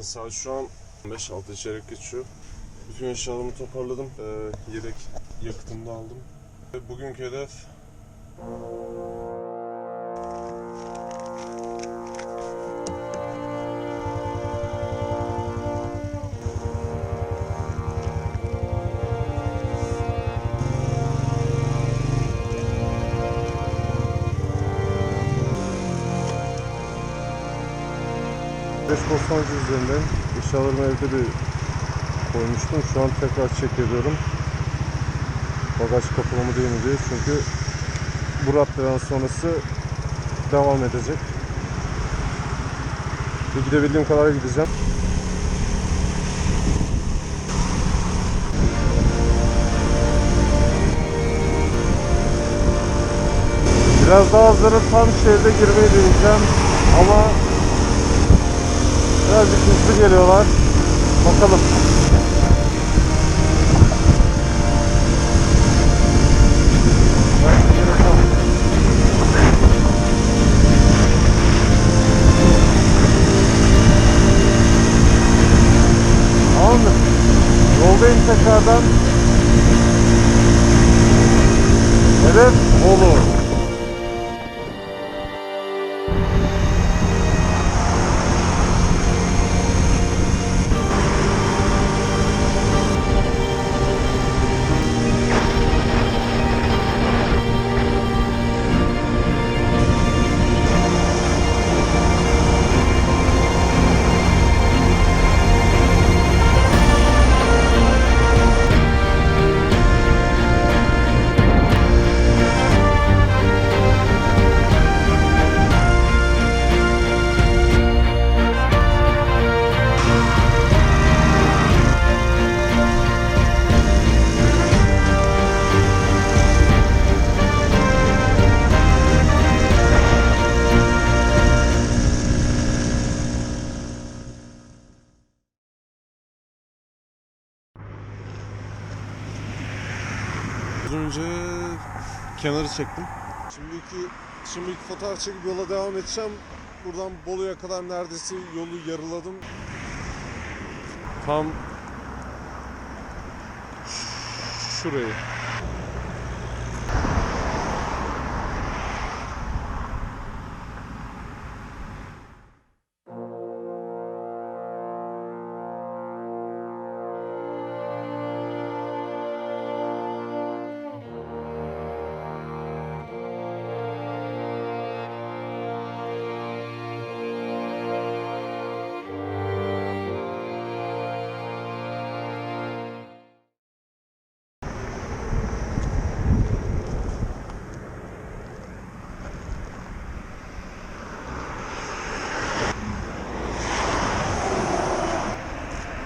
Saat şu an 5-6 çeyrek geçiyor. Bütün eşyalarımı toparladım. Ee, yedek yakıtımı da aldım. Bugünkü hedef Bostancı üzerinden eşyalarımı evde de koymuştum. Şu an tekrar check ediyorum. Bagaj kapalı mı değil mi diye. Çünkü bu raddeden sonrası devam edecek. Bir gidebildiğim kadar gideceğim. Biraz daha hızlı tam şeride girmeyi deneyeceğim. Ama Birazcık hızlı geliyorlar. Bakalım. Tamamdır. Yoldayım tekrardan. Hedef Bolu. Kenarı çektim. Şimdiki şimdiki fotoğraf çekip yola devam edeceğim. Buradan Bolu'ya kadar neredeyse yolu yarıladım. Tam şurayı.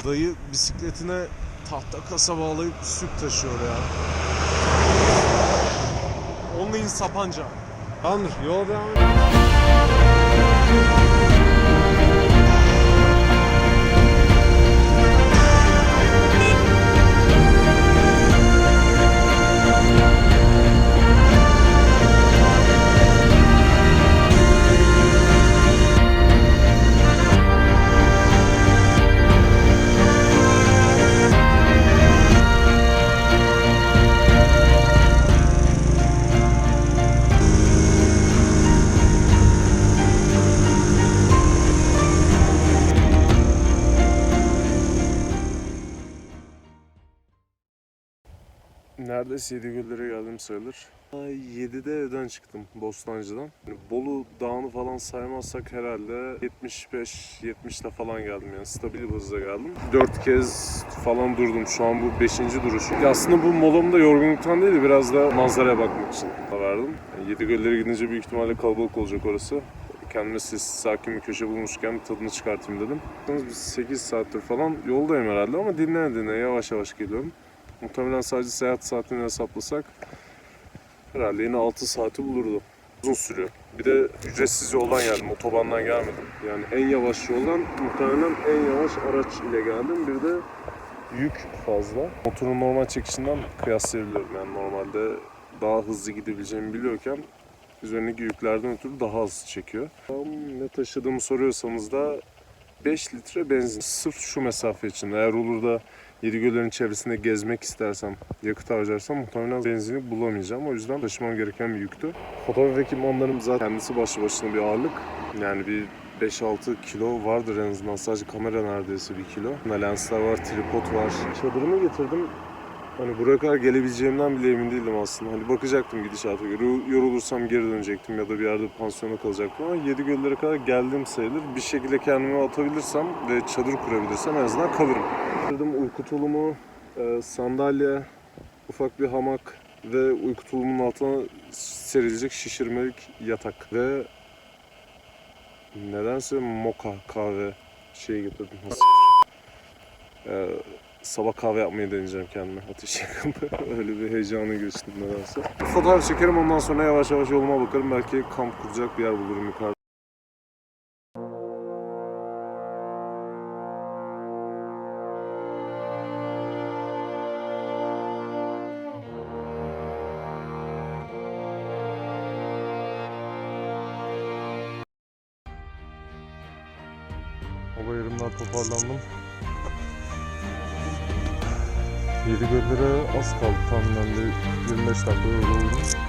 Dayı bisikletine tahta kasa bağlayıp süt taşıyor ya. Onlayın Sapanca. Tamamdır yola devam edelim. Neredeyse Yedigöllere geldim sayılır. 7'de evden çıktım Bostancı'dan. Yani Bolu Dağı'nı falan saymazsak herhalde 75-70'te falan geldim yani stabil bir hızla geldim. 4 kez falan durdum. Şu an bu 5. duruşum. Aslında bu molamı da yorgunluktan değil de biraz da manzaraya bakmak için verdim. Yani Yedigöllere gidince büyük ihtimalle kalabalık olacak orası. Kendime sessiz sakin bir köşe bulmuşken tadını çıkartayım dedim. Biz 8 saattir falan yoldayım herhalde ama dinlene dinlene yavaş yavaş geliyorum. Muhtemelen sadece seyahat saatini hesaplasak herhalde yine 6 saati bulurdu. Uzun sürüyor. Bir de ücretsiz yoldan geldim, otobandan gelmedim. Yani en yavaş yoldan muhtemelen en yavaş araç ile geldim. Bir de yük fazla. Motorun normal çekişinden kıyaslayabiliyorum. Yani normalde daha hızlı gidebileceğimi biliyorken üzerindeki yüklerden ötürü daha hızlı çekiyor. Tam ne taşıdığımı soruyorsanız da 5 litre benzin. Sırf şu mesafe için. Eğer olur da Yedigöller'in çevresinde gezmek istersem, yakıt harcarsam muhtemelen benzini bulamayacağım. O yüzden taşımam gereken bir yüktü. Fotoğraf ekipmanlarım zaten kendisi başlı başına bir ağırlık. Yani bir 5-6 kilo vardır en azından. Sadece kamera neredeyse bir kilo. Lensler var, tripod var. Çadırımı getirdim. Hani buraya kadar gelebileceğimden bile emin değildim aslında. Hani bakacaktım gidişata göre. Yorulursam geri dönecektim ya da bir yerde pansiyona kalacaktım ama yedi göllere kadar geldim sayılır. Bir şekilde kendimi atabilirsem ve çadır kurabilirsem en azından kalırım. Getirdim uyku tulumu, e, sandalye, ufak bir hamak ve uyku tulumunun altına serilecek şişirmelik yatak ve nedense moka kahve şeyi getirdim. Nasıl? Ee, sabah kahve yapmayı deneyeceğim kendime ateş yakında. Öyle bir heyecanı geçtim nedense. Fotoğraf çekerim ondan sonra yavaş yavaş yoluma bakarım. Belki kamp kuracak bir yer bulurum yukarıda. Hava yerimden toparlandım. Yedi göllere az kaldı tahminen bir 25 dakika öyle oldu.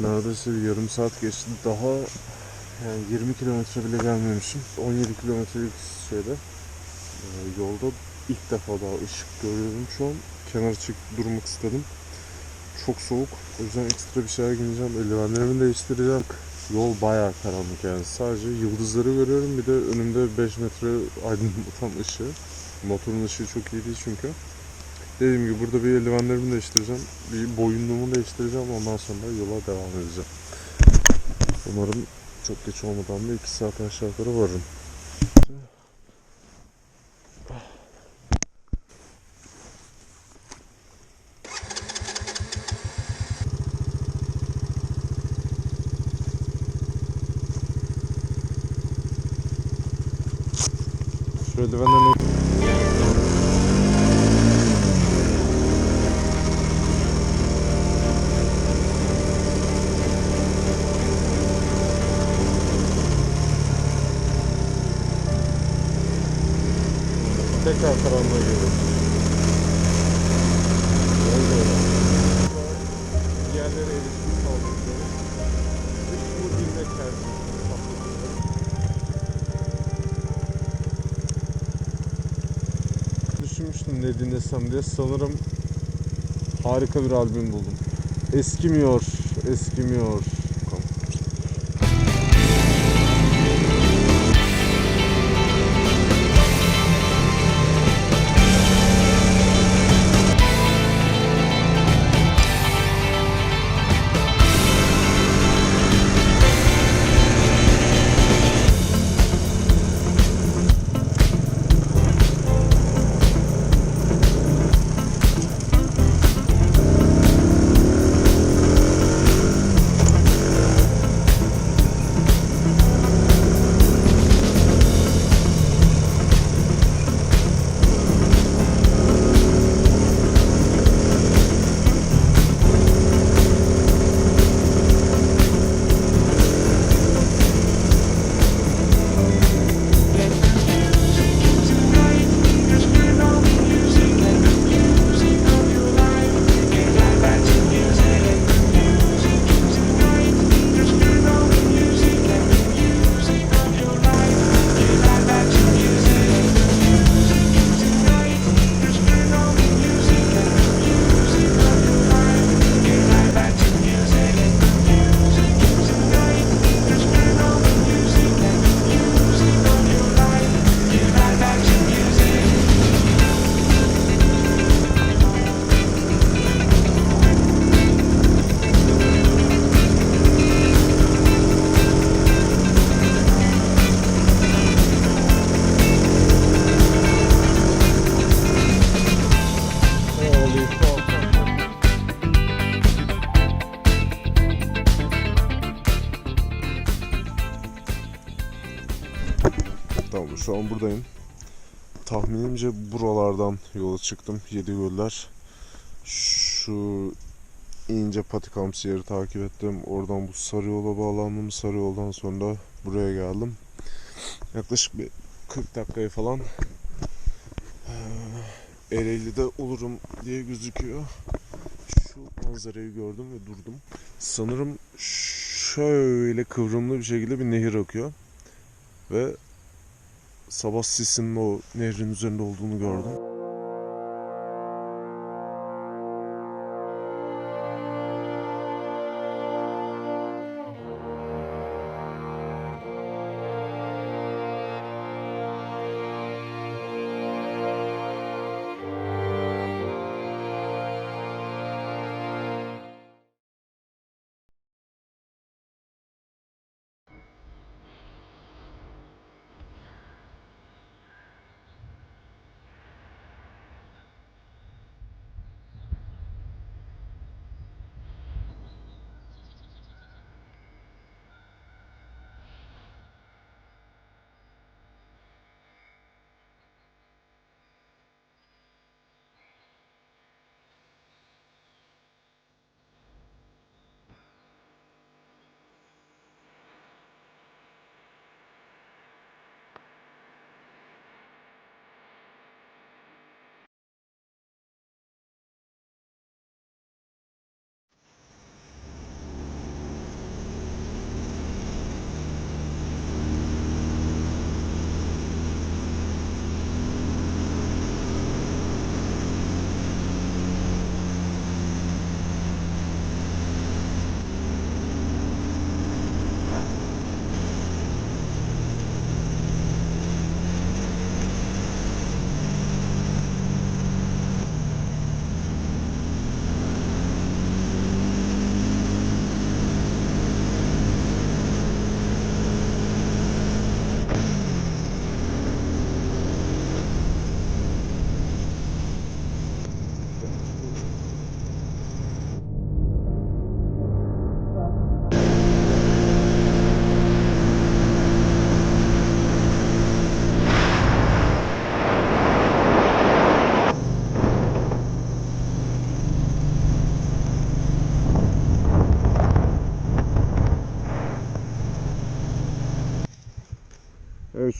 Neredeyse bir yarım saat geçti. Daha yani 20 kilometre bile gelmemişim. 17 kilometrelik şeyde e, yolda ilk defa daha ışık görüyorum şu an. Kenara çıkıp durmak istedim. çok soğuk. O yüzden ekstra bir şeyler giyeceğim. Eldivenlerimi değiştireceğim. Yol bayağı karanlık yani. Sadece yıldızları görüyorum. Bir de önümde 5 metre aydınlatan ışığı. Motorun ışığı çok iyi değil çünkü. Dediğim gibi burada bir eldivenlerimi değiştireceğim. Bir boyunluğumu değiştireceğim. Ondan sonra yola devam edeceğim. Umarım çok geç olmadan da 2 saat aşağı yukarı varırım. Tekrar karanlığa geliyor. Yerlere erişim sağlıyor. Bu bilmek tercih. Düşünmüştüm ne dinlesem diye. Sanırım harika bir albüm buldum. Eskimiyor, eskimiyor. Tahminimce buralardan yola çıktım. Yedi göller. Şu ince patikamsı yeri takip ettim. Oradan bu sarı yola bağlandım. Sarı yoldan sonra buraya geldim. Yaklaşık bir 40 dakikaya falan Ereğli'de olurum diye gözüküyor. Şu manzarayı gördüm ve durdum. Sanırım şöyle kıvrımlı bir şekilde bir nehir akıyor. Ve sabah sisinin o nehrin üzerinde olduğunu gördüm.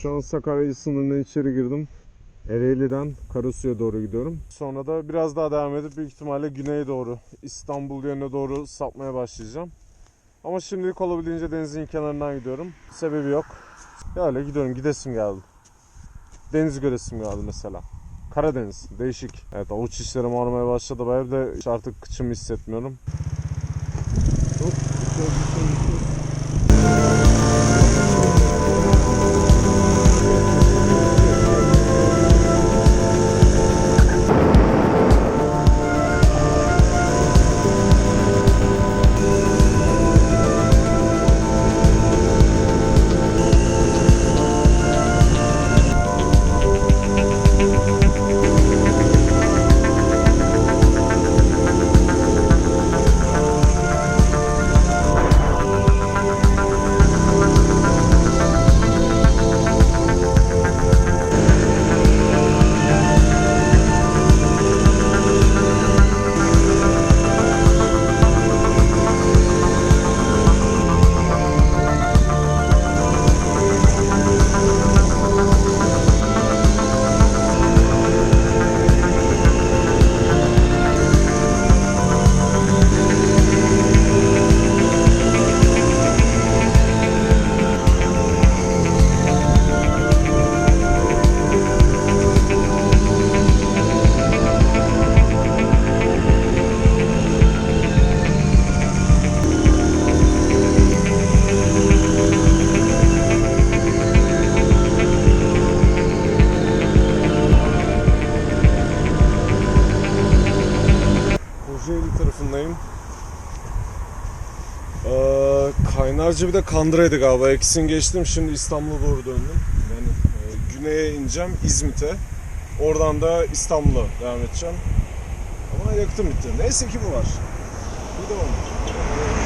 Şu an Sakarya sınırına içeri girdim. Ereğli'den Karasu'ya doğru gidiyorum. Sonra da biraz daha devam edip büyük ihtimalle güneye doğru İstanbul yönüne doğru sapmaya başlayacağım. Ama şimdilik olabildiğince denizin kenarından gidiyorum. Sebebi yok. Öyle gidiyorum gidesim geldi. Deniz göresim geldi mesela. Karadeniz değişik. Evet avuç işlerim ağrımaya başladı. Evde işte artık kıçımı hissetmiyorum. Hop, şöyle bir Kaynarca bir de Kandıra'ydı galiba. İkisini geçtim. Şimdi İstanbul'a doğru döndüm. Yani e, güneye ineceğim İzmit'e. Oradan da İstanbul'a devam edeceğim. Ama yakıtım bitti. Neyse ki bu var. Bir de var.